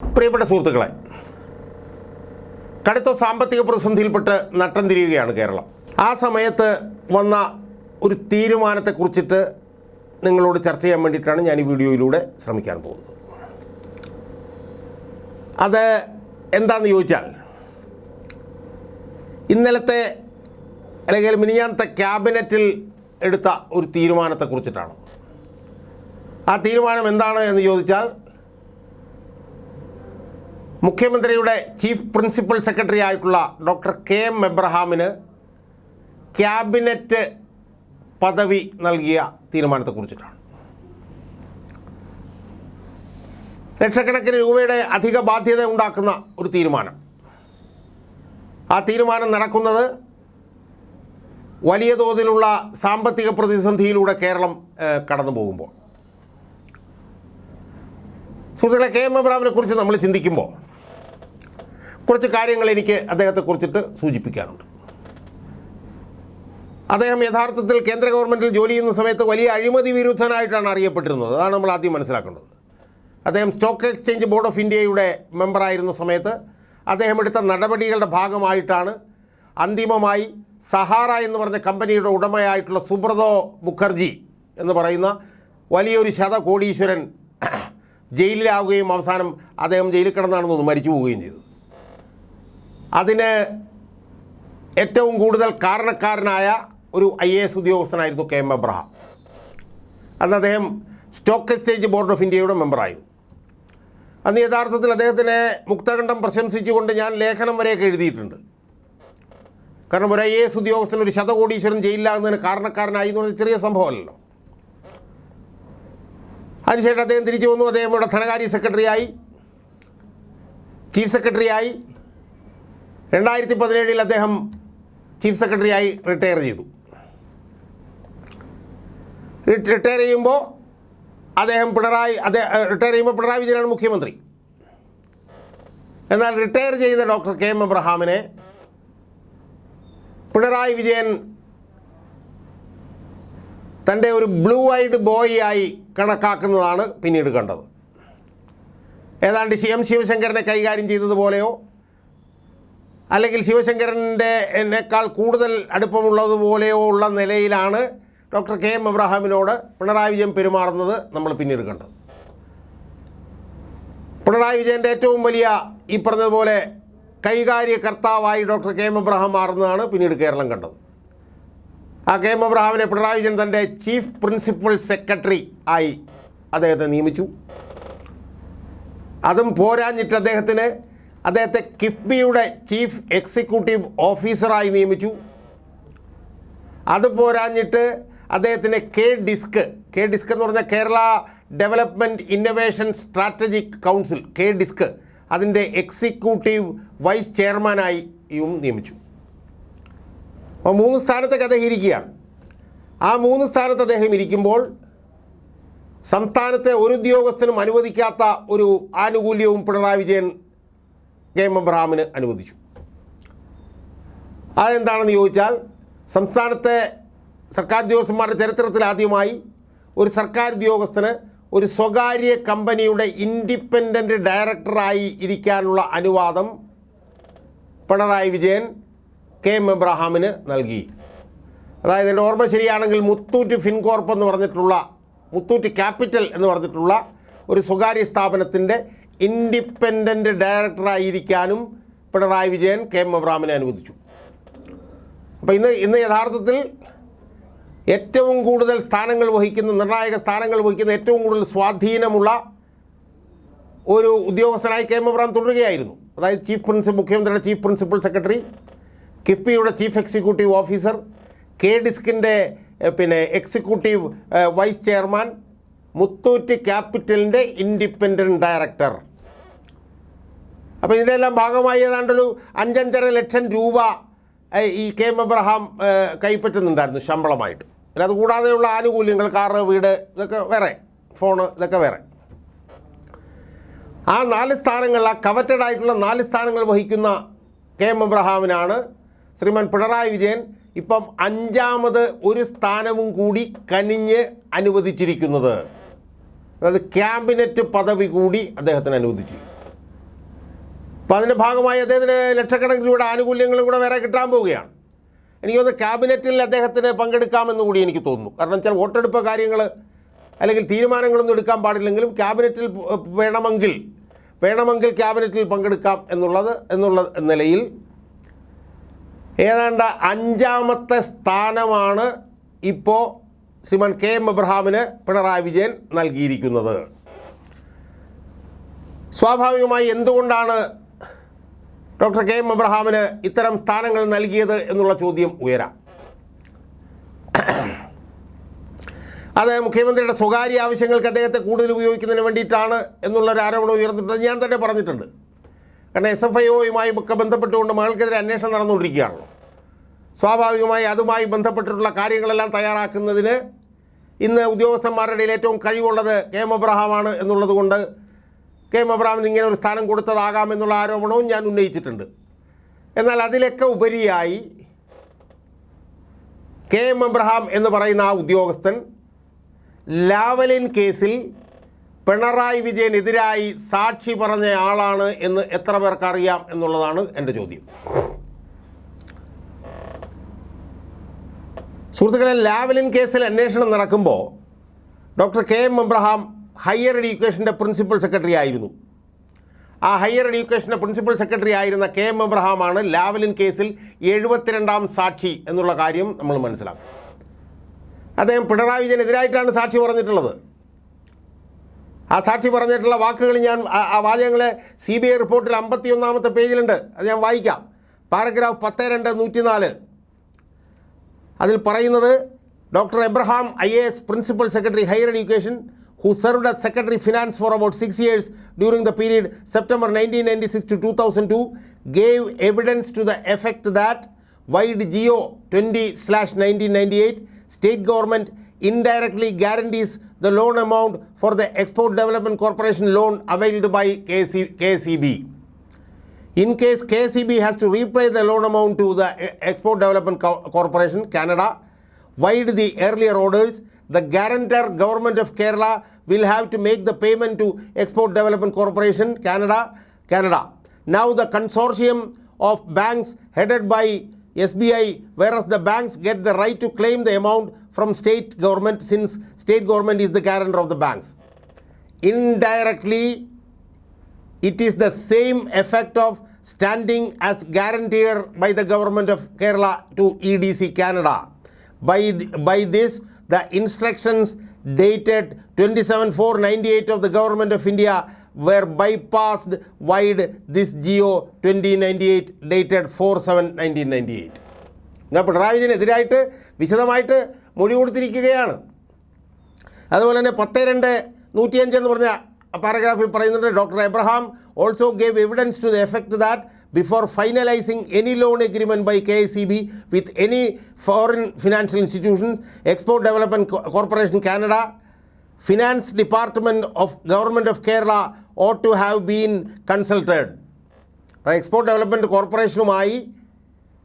പ്രിയപ്പെട്ട സുഹൃത്തുക്കളെ കടുത്ത സാമ്പത്തിക പ്രതിസന്ധിയിൽപ്പെട്ട് നട്ടം തിരിയുകയാണ് കേരളം. ആ സമയത്ത് വന്ന ഒരു തീരുമാനത്തെക്കുറിച്ചിട്ട് നിങ്ങളോട് ചർച്ച ചെയ്യാൻ വേണ്ടിയിട്ടാണ് ഞാൻ ഈ വീഡിയോയിലൂടെ ശ്രമിക്കാൻ പോകുന്നത്. അത് എന്താണെന്ന് ചോദിച്ചാൽ ഇന്നലത്തെ അല്ലെങ്കിൽ മിനിഞ്ഞാന്നത്തെ ക്യാബിനറ്റിൽ എടുത്ത ഒരു തീരുമാനത്തെക്കുറിച്ചിട്ടാണ്. ആ തീരുമാനം എന്താണ് എന്ന് ചോദിച്ചാൽ മുഖ്യമന്ത്രിയുടെ ചീഫ് പ്രിൻസിപ്പൽ സെക്രട്ടറി ആയിട്ടുള്ള ഡോക്ടർ കെ എം എബ്രഹാമിന് ക്യാബിനറ്റ് പദവി നൽകിയ തീരുമാനത്തെക്കുറിച്ചിട്ടാണ് ലക്ഷക്കണക്കിന് രൂപയുടെ അധിക ബാധ്യത ഉണ്ടാക്കുന്ന ഒരു തീരുമാനം. ആ തീരുമാനം നടക്കുന്നത് വലിയ തോതിലുള്ള സാമ്പത്തിക പ്രതിസന്ധിയിലൂടെ കേരളം കടന്നു പോകുമ്പോൾ. സുഹൃത്തുക്കളെ കെ എം എബ്രാമിനെ കുറിച്ച് നമ്മൾ ചിന്തിക്കുമ്പോൾ കുറച്ച് കാര്യങ്ങൾ എനിക്ക് അദ്ദേഹത്തെക്കുറിച്ചിട്ട് സൂചിപ്പിക്കാനുണ്ട്. അദ്ദേഹം യഥാർത്ഥത്തിൽ കേന്ദ്ര ഗവൺമെന്റിൽ ജോലി ചെയ്യുന്ന സമയത്ത് വലിയ അഴിമതി വിരുദ്ധനായിട്ടാണ് അറിയപ്പെട്ടിരുന്നത്. അതാണ് നമ്മൾ ആദ്യം മനസ്സിലാക്കേണ്ടത്. അദ്ദേഹം സ്റ്റോക്ക് എക്സ്ചേഞ്ച് ബോർഡ് ഓഫ് ഇന്ത്യയുടെ മെമ്പറായിരുന്ന സമയത്ത് അദ്ദേഹം എടുത്ത നടപടികളുടെ ഭാഗമായിട്ടാണ് അന്തിമമായി സഹാറ എന്ന് പറഞ്ഞ കമ്പനിയുടെ ഉടമയായിട്ടുള്ള സുബ്രതോ മുഖർജി എന്ന് പറയുന്ന വലിയൊരു ശതകോടീശ്വരൻ ജയിലിലാവുകയും അവസാനം അദ്ദേഹം ജയിലിൽ കിടന്നാണെന്നൊന്ന് മരിച്ചു പോവുകയും ചെയ്തത് അതിന് ഏറ്റവും കൂടുതൽ കാരണക്കാരനായ ഒരു ഐ എ എസ് ഉദ്യോഗസ്ഥനായിരുന്നു കെ എം എബ്രഹാം. അന്ന് അദ്ദേഹം സ്റ്റോക്ക് എക്സ്ചേഞ്ച് ബോർഡ് ഓഫ് ഇന്ത്യയുടെ മെമ്പറായിരുന്നു. അന്ന് യഥാർത്ഥത്തിൽ അദ്ദേഹത്തിനെ മുക്തകണ്ഠം പ്രശംസിച്ചുകൊണ്ട് ഞാൻ ലേഖനം വരെയൊക്കെ എഴുതിയിട്ടുണ്ട്. കാരണം ഒരു ഐ എ എസ് ഉദ്യോഗസ്ഥൻ ഒരു ശതകോടീശ്വരൻ ജയിലിലാകുന്നതിന് കാരണക്കാരനായി എന്ന് പറഞ്ഞ ചെറിയ സംഭവമല്ലല്ലോ. അതിനുശേഷം അദ്ദേഹം തിരിച്ചു വന്നു. അദ്ദേഹം ഇവിടെ ധനകാര്യ സെക്രട്ടറിയായി ചീഫ് സെക്രട്ടറിയായി രണ്ടായിരത്തി പതിനേഴിൽ അദ്ദേഹം ചീഫ് സെക്രട്ടറിയായി റിട്ടയർ ചെയ്തു. റിട്ട- റിട്ടയർ ചെയ്യുമ്പോൾ അദ്ദേഹം പിണറായി അദ്ദേഹം റിട്ടയർ ചെയ്യുമ്പോൾ പിണറായി വിജയനാണ് മുഖ്യമന്ത്രി. എന്നാൽ റിട്ടയർ ചെയ്ത ഡോക്ടർ കെ എം എബ്രഹാമിനെ പിണറായി വിജയൻ തന്റെ ഒരു ബ്ലൂ ഐഡ് ബോയ് ആയി കണക്കാക്കുന്നതാണ് പിന്നീട് കണ്ടത്. ഏതാണ്ട് സി എം ശിവശങ്കരനെ കൈകാര്യം ചെയ്തതുപോലെയോ അല്ലെങ്കിൽ ശിവശങ്കരന്റെ എന്നേക്കാൾ കൂടുതൽ അടുപ്പമുള്ളതുപോലെയോ ഉള്ള നിലയിലാണ് ഡോക്ടർ കെ എം എബ്രഹാമിനോട് പിണറായി വിജയൻ പെരുമാറുന്നത് നമ്മൾ പിന്നീട് കണ്ടത്. പിണറായി വിജയന്റെ ഏറ്റവും വലിയ ഈ പറഞ്ഞതുപോലെ കൈകാര്യകർത്താവായി ഡോക്ടർ കെ എം എബ്രഹാം മാറുന്നതാണ് പിന്നീട് കേരളം കണ്ടത്. ആ കെ എം എബ്രഹാമിനെ പിണറായി വിജയൻ തന്റെ ചീഫ് പ്രിൻസിപ്പൽ സെക്രട്ടറി ആയി അദ്ദേഹത്തെ നിയമിച്ചു. അതും പോരാഞ്ഞിട്ട് അദ്ദേഹത്തിന് അദ്ദേഹത്തെ കിഫ്ബിയുടെ ചീഫ് എക്സിക്യൂട്ടീവ് ഓഫീസറായി നിയമിച്ചു. അത് പോരാഞ്ഞിട്ട് അദ്ദേഹത്തിന് കെ ഡിസ്ക് കെ ഡിസ്ക് എന്ന് പറഞ്ഞാൽ Kerala development innovation strategic council K disc അതിന്റെ എക്സിക്യൂട്ടീവ് വൈസ് ചെയർമാനായിയും നിയമിച്ചു. അപ്പോൾ മൂന്ന് സ്ഥാനത്തേക്ക് അദ്ദേഹം ഇരിക്കുകയാണ്. ആ മൂന്ന് സ്ഥാനത്ത് അദ്ദേഹം ഇരിക്കുമ്പോൾ സംസ്ഥാനത്തെ ഒരു ഉദ്യോഗസ്ഥനും അനുവദിക്കാത്ത ഒരു ആനുകൂല്യവും പിണറായി വിജയൻ കെ എം എബ്രഹാമിന് അനുവദിച്ചു. അതെന്താണെന്ന് ചോദിച്ചാൽ സംസ്ഥാനത്തെ സർക്കാർ ഉദ്യോഗസ്ഥന്മാരുടെ ചരിത്രത്തിൽ ആദ്യമായി ഒരു സർക്കാർ ഉദ്യോഗസ്ഥന് ഒരു സ്വകാര്യ കമ്പനിയുടെ ഇൻഡിപെൻഡന്റ് ഡയറക്ടറായി ഇരിക്കാനുള്ള അനുവാദം പിണറായി വിജയൻ കെ എം എബ്രഹാമിന് നൽകി. അതായത് എന്റെ ഓർമ്മ ശരിയാണെങ്കിൽ മുത്തൂറ്റ് ഫിൻകോർപ്പ് എന്ന് പറഞ്ഞിട്ടുള്ള മുത്തൂറ്റ് ക്യാപിറ്റൽ എന്ന് പറഞ്ഞിട്ടുള്ള ഒരു സ്വകാര്യ സ്ഥാപനത്തിന്റെ ഇൻഡിപെൻഡന്റ് ഡയറക്ടറായിരിക്കാനും പിണറായി വിജയൻ കെ എം എബ്രാമിനെ അനുവദിച്ചു. അപ്പോൾ ഇന്ന് ഇന്ന് യഥാർത്ഥത്തിൽ ഏറ്റവും കൂടുതൽ സ്ഥാനങ്ങൾ വഹിക്കുന്ന നിർണായക സ്ഥാനങ്ങൾ വഹിക്കുന്ന ഏറ്റവും കൂടുതൽ സ്വാധീനമുള്ള ഒരു ഉദ്യോഗസ്ഥനായി കെ എം എബ്രാം തുടരുകയായിരുന്നു. അതായത് ചീഫ് പ്രിൻസിപ്പൽ മുഖ്യമന്ത്രിയുടെ ചീഫ് പ്രിൻസിപ്പൽ സെക്രട്ടറി കിഫ്ബിയുടെ ചീഫ് എക്സിക്യൂട്ടീവ് ഓഫീസർ കെ ഡിസ്കിന്റെ പിന്നെ എക്സിക്യൂട്ടീവ് വൈസ് ചെയർമാൻ മുത്തൂറ്റ് ക്യാപിറ്റലിന്റെ ഇൻഡിപെൻഡന്റ് ഡയറക്ടർ. അപ്പോൾ ഇതിന്റെല്ലാം ഭാഗമായി ഏതാണ്ടൊരു അഞ്ചഞ്ചര ലക്ഷം രൂപ ഈ കെ എം എബ്രഹാം കൈപ്പറ്റുന്നുണ്ടായിരുന്നു ശമ്പളമായിട്ട്. പിന്നെ അത് കൂടാതെയുള്ള ആനുകൂല്യങ്ങൾ കാറ് വീട് ഇതൊക്കെ വേറെ ഫോണ് ഇതൊക്കെ വേറെ. ആ നാല് സ്ഥാനങ്ങൾ ആ കവറ്റഡ് ആയിട്ടുള്ള നാല് സ്ഥാനങ്ങൾ വഹിക്കുന്ന കെ എം എബ്രഹാമിനാണ് ശ്രീമാൻ പിണറായി വിജയൻ ഇപ്പം അഞ്ചാമത് ഒരു സ്ഥാനവും കൂടി കനിഞ്ഞ് അനുവദിച്ചിരിക്കുന്നത്. അതായത് ക്യാബിനറ്റ് പദവി കൂടി അദ്ദേഹത്തിന് അനുവദിച്ചിരിക്കുന്നു. അപ്പോൾ അതിന്റെ ഭാഗമായി അദ്ദേഹത്തിന് ലക്ഷക്കണക്കിന് രൂപയുടെ ആനുകൂല്യങ്ങളും കൂടെ വേറെ കിട്ടാൻ പോവുകയാണ്. എനിക്ക് തോന്നുന്നു ക്യാബിനറ്റിൽ അദ്ദേഹത്തിന് പങ്കെടുക്കാമെന്ന് കൂടി എനിക്ക് തോന്നുന്നു. കാരണം ചില വോട്ടെടുപ്പ് കാര്യങ്ങൾ അല്ലെങ്കിൽ തീരുമാനങ്ങളൊന്നും എടുക്കാൻ പാടില്ലെങ്കിലും ക്യാബിനറ്റിൽ വേണമെങ്കിൽ വേണമെങ്കിൽ ക്യാബിനറ്റിൽ പങ്കെടുക്കാം എന്നുള്ളത് എന്നുള്ള നിലയിൽ ഏതാണ്ട് അഞ്ചാമത്തെ സ്ഥാനമാണ് ഇപ്പോൾ ശ്രീമാൻ കെ എം എബ്രഹാമിന് പിണറായി വിജയൻ നൽകിയിരിക്കുന്നത്. സ്വാഭാവികമായി എന്തുകൊണ്ടാണ് ഡോക്ടർ കെ എം എബ്രഹാമിന് ഇത്തരം സ്ഥാനങ്ങൾ നൽകിയത് എന്നുള്ള ചോദ്യം ഉയരാം. അത് മുഖ്യമന്ത്രിയുടെ സ്വകാര്യ ആവശ്യങ്ങൾക്ക് അദ്ദേഹത്തെ കൂടുതൽ ഉപയോഗിക്കുന്നതിന് വേണ്ടിയിട്ടാണ് എന്നുള്ളൊരു ആരോപണം ഉയർന്നിട്ടുണ്ട്. ഞാൻ തന്നെ പറഞ്ഞിട്ടുണ്ട്. കാരണം എസ് എഫ് ഐ ഒയുമായി ഒക്കെ ബന്ധപ്പെട്ടുകൊണ്ട് മകൾക്കെതിരെ അന്വേഷണം നടന്നുകൊണ്ടിരിക്കുകയാണല്ലോ. സ്വാഭാവികമായി അതുമായി ബന്ധപ്പെട്ടിട്ടുള്ള കാര്യങ്ങളെല്ലാം തയ്യാറാക്കുന്നതിന് ഇന്ന് ഉദ്യോഗസ്ഥന്മാരുടെ ഇടയിൽ ഏറ്റവും കഴിവുള്ളത് കെ എം എബ്രഹാമാണ് എന്നുള്ളത് കൊണ്ട് കെ എം അബ്രാമിന് ഇങ്ങനെ ഒരു സ്ഥാനം കൊടുത്തതാകാം എന്നുള്ള ആരോപണവും ഞാൻ ഉന്നയിച്ചിട്ടുണ്ട്. എന്നാൽ അതിലൊക്കെ ഉപരിയായി കെ എം എബ്രഹാം എന്ന് പറയുന്ന ആ ഉദ്യോഗസ്ഥൻ ലാവലിൻ കേസിൽ പിണറായി വിജയനെതിരായി സാക്ഷി പറഞ്ഞ ആളാണ് എന്ന് എത്ര പേർക്ക് അറിയാം എന്നുള്ളതാണ് എന്റെ ചോദ്യം. സുഹൃത്തുക്കളെ ലാവലിൻ കേസിൽ അന്വേഷണം നടക്കുമ്പോൾ doctor K M Abraham higher എഡ്യൂക്കേഷന്റെ principal secretary ആയിരുന്നു. ആ ഹയർ എഡ്യൂക്കേഷന്റെ പ്രിൻസിപ്പൽ സെക്രട്ടറി ആയിരുന്ന കെ എം എബ്രഹാമാണ് ലാവലിൻ കേസിൽ എഴുപത്തിരണ്ടാം സാക്ഷി എന്നുള്ള കാര്യം നമ്മൾ മനസ്സിലാക്കും. അദ്ദേഹം പിണറായി വിജയനെതിരായിട്ടാണ് സാക്ഷി പറഞ്ഞിട്ടുള്ളത്. ആ സാക്ഷി പറഞ്ഞിട്ടുള്ള വാക്കുകൾ ഞാൻ ആ- വാചകങ്ങൾ സി ബി ഐ റിപ്പോർട്ടിൽ അമ്പത്തി ഒന്നാമത്തെ പേജിലുണ്ട്. അത് ഞാൻ വായിക്കാം. പാരഗ്രാഫ് പത്ത് രണ്ട് നൂറ്റിനാല്. അതിൽ പറയുന്നത് doctor Abraham I A S principal secretary higher education who served as Secretary Finance for about six years during the period September 1996 to 2002, gave evidence to the effect that wide Geo 20 1998 state government indirectly guarantees the loan amount for the Export Development Corporation loan availed by KC, KCB. In case KCB has to repay the loan amount to the Export Development Co Corporation, Canada, while the earlier orders, the guarantor government of Kerala will have to make the payment to Export Development Corporation, Canada, Canada. Now the consortium of banks headed by SBI, whereas the banks get the right to claim the amount from state government since state government is the guarantor of the banks. Indirectly, it is the same effect of standing as guarantor by the government of Kerala to EDC Canada. By, th- by this, the instructions dated 27-4-98 of the government of India were bypassed wide. This GO 2098 dated 4-7-1998. ഞാൻ പിണറായി വിജയനെതിരായിട്ട് വിശദമായിട്ട് മൊഴി കൊടുത്തിരിക്കുകയാണ്. അതുപോലെ തന്നെ പത്ത് രണ്ട് നൂറ്റിയഞ്ച് എന്ന് പറഞ്ഞ പാരഗ്രാഫിൽ പറയുന്നുണ്ട്. Doctor Abraham also gave evidence to the effect that before finalising any loan agreement by K C B with any foreign financial institutions export development corporation Canada finance department of government of Kerala ought to have been consulted export development കോർപ്പറേഷനുമായി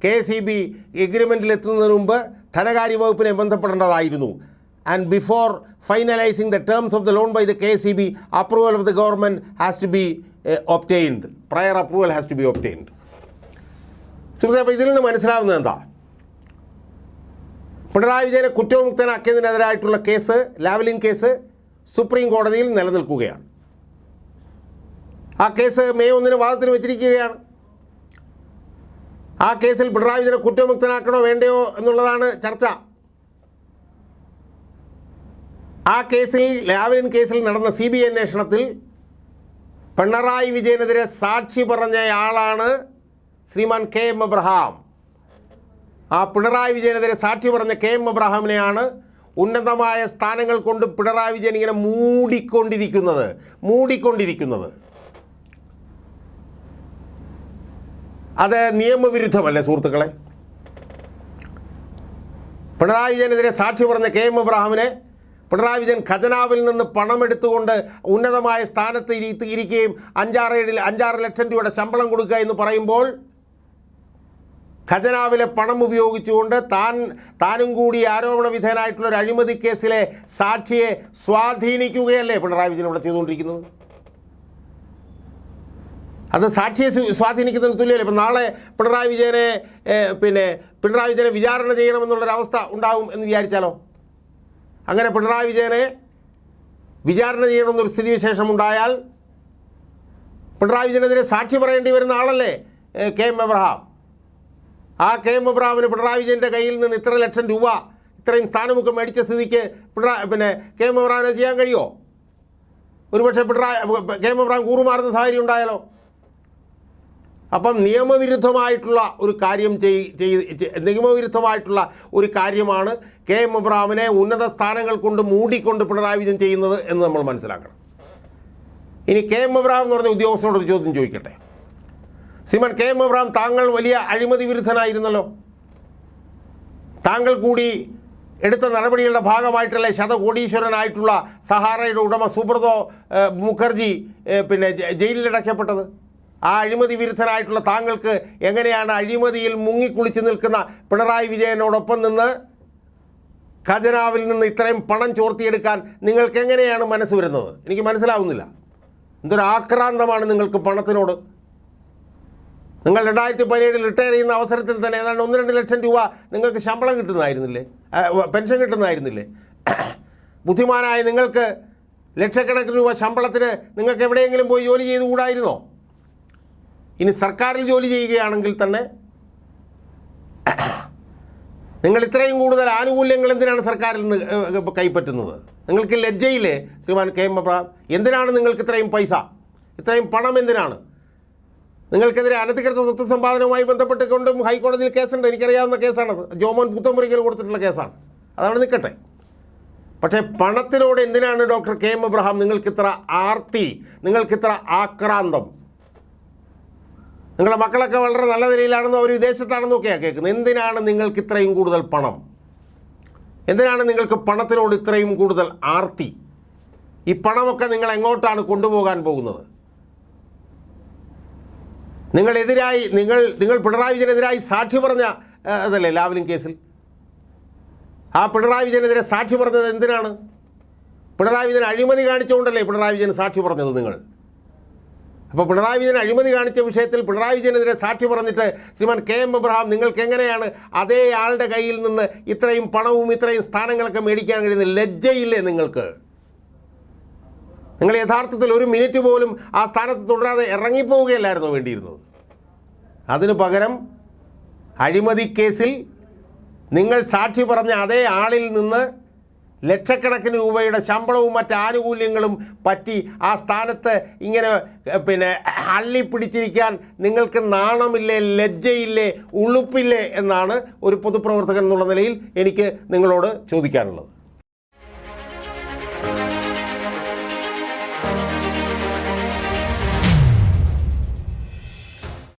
K C B എഗ്രിമെന്റിൽ എത്തുന്നതിന് മുമ്പ് ധനകാര്യ വകുപ്പിനെ ബന്ധപ്പെടേണ്ടതായിരുന്നു. And before finalising the terms of the loan by the K C B approval of the government has to be obtained prior approval has to be obtained സുഹൃത്തെ അപ്പോൾ ഇതിൽ നിന്ന് മനസ്സിലാവുന്നത് എന്താ? പിണറായി വിജയനെ കുറ്റവിമുക്തനാക്കിയതിനെതിരായിട്ടുള്ള കേസ് ലാവലിൻ കേസ് സുപ്രീം കോടതിയിൽ നിലനിൽക്കുകയാണ്. ആ കേസ് മെയ് ഒന്നിന് വാദത്തിന് വെച്ചിരിക്കുകയാണ്. ആ കേസിൽ പിണറായി വിജയനെ കുറ്റവിമുക്തനാക്കണോ വേണ്ടയോ എന്നുള്ളതാണ് ചർച്ച. ആ കേസിൽ ലാവലിൻ കേസിൽ നടന്ന സി ബി ഐ അന്വേഷണത്തിൽ പിണറായി വിജയനെതിരെ സാക്ഷി പറഞ്ഞയാളാണ് ശ്രീമാൻ കെ എം എബ്രഹാം ആ പിണറായി വിജയനെതിരെ സാക്ഷി പറഞ്ഞ കെ എം എബ്രഹാമിനെയാണ് ഉന്നതമായ സ്ഥാനങ്ങൾ കൊണ്ട് പിണറായി വിജയൻ ഇങ്ങനെ മൂടിക്കൊണ്ടിരിക്കുന്നത് മൂടിക്കൊണ്ടിരിക്കുന്നത്. അത് നിയമവിരുദ്ധമല്ലേ സുഹൃത്തുക്കളെ? പിണറായി വിജയനെതിരെ സാക്ഷി പറഞ്ഞ കെ എം എബ്രഹാമിനെ പിണറായി വിജയൻ ഖജനാവിൽ നിന്ന് പണമെടുത്തുകൊണ്ട് ഉന്നതമായ സ്ഥാനത്ത് ഇരി- ഇരിക്കുകയും അഞ്ചാറ് ഏഴിൽ അഞ്ചാറ് ലക്ഷം രൂപയുടെ ശമ്പളം കൊടുക്കുക എന്ന് പറയുമ്പോൾ ഖജനാവിലെ പണം ഉപയോഗിച്ചുകൊണ്ട് താൻ താനും കൂടി ആരോപണ വിധേയനായിട്ടുള്ള ഒരു അഴിമതി കേസിലെ സാക്ഷിയെ സ്വാധീനിക്കുകയല്ലേ പിണറായി വിജയൻ ഇവിടെ ചെയ്തുകൊണ്ടിരിക്കുന്നത്? അത് സാക്ഷിയെ സ്വാ- സ്വാധീനിക്കുന്നതിന് തുല്യമല്ലേ? ഇപ്പം നാളെ പിണറായി വിജയനെ പിന്നെ പിണറായി വിജയനെ വിചാരണ ചെയ്യണമെന്നുള്ളൊരവസ്ഥ ഉണ്ടാവും എന്ന് വിചാരിച്ചാലോ? അങ്ങനെ പിണറായി വിജയനെ വിചാരണ ചെയ്യണമെന്നൊരു സ്ഥിതിവിശേഷം ഉണ്ടായാൽ പിണറായി വിജയനെതിരെ സാക്ഷി പറയേണ്ടി വരുന്ന ആളല്ലേ കെ എം എബ്രഹാം. ആ കെ എം എബ്രഹാമിന് പിണറായി വിജയന്റെ കയ്യിൽ നിന്ന് ഇത്ര ലക്ഷം രൂപ ഇത്രയും സ്ഥാനമൊക്കെ മേടിച്ച സ്ഥിതിക്ക് പിണറായി പിന്നെ കെ എം എബ്രഹാമിനെ ചെയ്യാൻ കഴിയുമോ? ഒരുപക്ഷെ പിണറായി കെ എം എബ്രഹാം കൂറുമാറുന്ന സാഹചര്യം ഉണ്ടായാലോ? അപ്പം നിയമവിരുദ്ധമായിട്ടുള്ള ഒരു കാര്യം ചെയ് നിയമവിരുദ്ധമായിട്ടുള്ള ഒരു കാര്യമാണ് കെ എം എബ്രഹാമിനെ ഉന്നത സ്ഥാനങ്ങൾ കൊണ്ട് മൂടിക്കൊണ്ട് പിണറായി വിജയൻ ചെയ്യുന്നത് എന്ന് നമ്മൾ മനസ്സിലാക്കണം. ഇനി കെ എം എബ്രഹാം എന്ന് പറഞ്ഞ ഉദ്യോഗസ്ഥനോട് ചോദ്യം ചോദിക്കട്ടെ. സിമൻ കെ എം എബ്രഹാം താങ്കൾ വലിയ അഴിമതി വിരുദ്ധനായിരുന്നല്ലോ. താങ്കൾ കൂടി എടുത്ത നടപടികളുടെ ഭാഗമായിട്ടല്ലേ ശതകോടീശ്വരനായിട്ടുള്ള സഹാറയുടെ ഉടമ സുബ്രതോ മുഖർജി പിന്നെ ജയിലിലടയ്ക്കപ്പെട്ടത്? ആ അഴിമതി വിരുദ്ധരായിട്ടുള്ള താങ്കൾക്ക് എങ്ങനെയാണ് അഴിമതിയിൽ മുങ്ങിക്കുളിച്ച് നിൽക്കുന്ന പിണറായി വിജയനോടൊപ്പം നിന്ന് ഖജനാവിൽ നിന്ന് ഇത്രയും പണം ചോർത്തിയെടുക്കാൻ നിങ്ങൾക്ക് എങ്ങനെയാണ് മനസ്സ് വരുന്നത്? എനിക്ക് മനസ്സിലാവുന്നില്ല. എന്തൊരു ആക്രാന്തമാണ് നിങ്ങൾക്ക് പണത്തിനോട്. നിങ്ങൾ രണ്ടായിരത്തി പതിനേഴിൽ റിട്ടയർ ചെയ്യുന്ന അവസരത്തിൽ തന്നെ ഏതാണ്ട് ഒന്ന് രണ്ട് ലക്ഷം രൂപ നിങ്ങൾക്ക് ശമ്പളം കിട്ടുന്നതായിരുന്നില്ലേ? പെൻഷൻ കിട്ടുന്നതായിരുന്നില്ലേ? ബുദ്ധിമാനായ നിങ്ങൾക്ക് ലക്ഷക്കണക്കിന് രൂപ ശമ്പളത്തിന് നിങ്ങൾക്ക് എവിടെയെങ്കിലും പോയി ജോലി ചെയ്ത് കൂടായിരുന്നോ ഇനി സർക്കാരിൽ ജോലി ചെയ്യുകയാണെങ്കിൽ തന്നെ നിങ്ങൾ ഇത്രയും കൂടുതൽ ആനുകൂല്യങ്ങൾ എന്തിനാണ് സർക്കാരിൽ നിന്ന് കൈപ്പറ്റുന്നത്? നിങ്ങൾക്ക് ലജ്ജയില്ലേ? ശ്രീമാൻ കെ എം അബ്രഹാം എന്തിനാണ് നിങ്ങൾക്ക് ഇത്രയും പൈസ? ഇത്രയും പണം എന്തിനാണ്? നിങ്ങൾക്കെതിരെ അനധികൃത സ്വത്ത് സമ്പാദനവുമായി ബന്ധപ്പെട്ടുകൊണ്ടും ഹൈക്കോടതിയിൽ കേസുണ്ട്. എനിക്കറിയാവുന്ന കേസാണത്. ജോമോൻ പുത്തമ്പുരിക്കൽ കൊടുത്തിട്ടുള്ള കേസാണ്. അതവിടെ നിൽക്കട്ടെ പക്ഷേ പണത്തിനോട് എന്തിനാണ് ഡോക്ടർ കെ എം അബ്രഹാം നിങ്ങൾക്കിത്ര ആർത്തി നിങ്ങൾക്കിത്ര ആക്രാന്തം? നിങ്ങളുടെ മക്കളൊക്കെ വളരെ നല്ല നിലയിലാണെന്നോ അവർ വിദേശത്താണെന്നൊക്കെയാണ് കേൾക്കുന്നത്. എന്തിനാണ് നിങ്ങൾക്ക് ഇത്രയും കൂടുതൽ പണം? എന്തിനാണ് നിങ്ങൾക്ക് പണത്തിനോട് ഇത്രയും കൂടുതൽ ആർത്തി? ഈ പണമൊക്കെ നിങ്ങൾ എങ്ങോട്ടാണ് കൊണ്ടുപോകാൻ പോകുന്നത്? നിങ്ങളെതിരായി നിങ്ങൾ നിങ്ങൾ പിണറായി വിജയനെതിരായി സാക്ഷി പറഞ്ഞ അതല്ലേ ലാവലിൻ കേസിൽ? ആ പിണറായി വിജയനെതിരെ സാക്ഷി പറഞ്ഞത് എന്തിനാണ്? പിണറായി വിജയൻ അഴിമതി കാണിച്ചുകൊണ്ടല്ലേ പിണറായി വിജയൻ സാക്ഷി പറഞ്ഞത് നിങ്ങൾ? അപ്പോൾ പിണറായി വിജയൻ അഴിമതി കാണിച്ച വിഷയത്തിൽ പിണറായി വിജയനെതിരെ സാക്ഷി പറഞ്ഞിട്ട് ശ്രീമാൻ കെ എം എബ്രഹാം നിങ്ങൾക്ക് എങ്ങനെയാണ് അതേ ആളുടെ കയ്യിൽ നിന്ന് ഇത്രയും പണവും ഇത്രയും സ്ഥാനങ്ങളൊക്കെ മേടിക്കാൻ കഴിയുന്നത് ലജ്ജയില്ലേ നിങ്ങൾക്ക്? നിങ്ങൾ യഥാർത്ഥത്തിൽ ഒരു മിനിറ്റ് പോലും ആ സ്ഥാനത്ത് തുടരാതെ ഇറങ്ങിപ്പോവുകയല്ലായിരുന്നോ വേണ്ടിയിരുന്നത്? അതിനു പകരം അഴിമതി കേസിൽ നിങ്ങൾ സാക്ഷി പറഞ്ഞ അതേ ആളിൽ നിന്ന് ലക്ഷക്കണക്കിന് രൂപയുടെ ശമ്പളവും മറ്റ് ആനുകൂല്യങ്ങളും പറ്റി ആ സ്ഥാനത്ത് ഇങ്ങനെ പിന്നെ അള്ളി പിടിച്ചിരിക്കാൻ നിങ്ങൾക്ക് നാണമില്ലേ ലജ്ജയില്ലേ ഉളുപ്പില്ലേ എന്നാണ് ഒരു പൊതുപ്രവർത്തകൻ എന്നുള്ള നിലയിൽ എനിക്ക് നിങ്ങളോട് ചോദിക്കാനുള്ളത്.